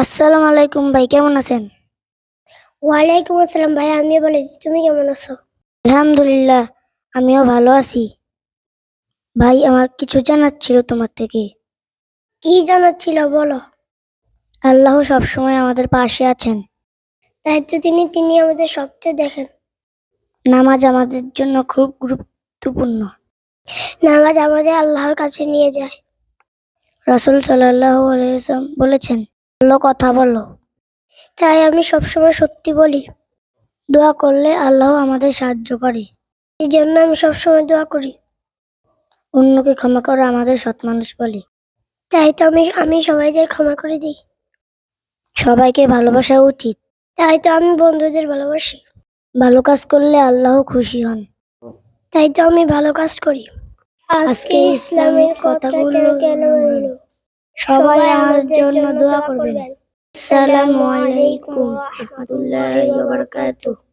আসসালামু আলাইকুম ভাই কেমন আছেন? ওয়ালাইকুম আসসালাম ভাই আমি বলে তুমি কেমন আছো? আলহামদুলিল্লাহ আমিও ভালো আছি। ভাই আমার কিছু জানার ছিল তোমার থেকে। কি জানার ছিল বলো? আল্লাহ সবসময় আমাদের পাশে আছেন। তাই তো তিনি তিনি আমাদের সবচেয়ে দেখেন। নামাজ আমাদের জন্য খুব গুরুত্বপূর্ণ। নামাজ আমাদের আল্লাহর কাছে নিয়ে যায়। রাসুল সাল্লাহ বলেছেন ভালো কথা বলো। তাই আমি সবসময় সত্যি বলি, দোয়া করলে আল্লাহ আমাদের সাহায্য করে। এই জন্য আমি সবসময় দোয়া করি, অন্যকে ক্ষমা করে আমাদের সৎ মানুষ বলে। তাই তো আমি আমি সবাইদের ক্ষমা করে দিই। সবাইকে ভালোবাসা উচিত। তাই তো আমি বন্ধুদের ভালোবাসি। ভালো কাজ করলে আল্লাহ খুশি হন। তাই তো আমি ভালো কাজ করি। আজকে ইসলামের কথাগুলো কেন হলো সবাই আমার জন্য দোয়া করবেন। আসসালামু আলাইকুম রহমতুল্লাহ বারাকাতুহু।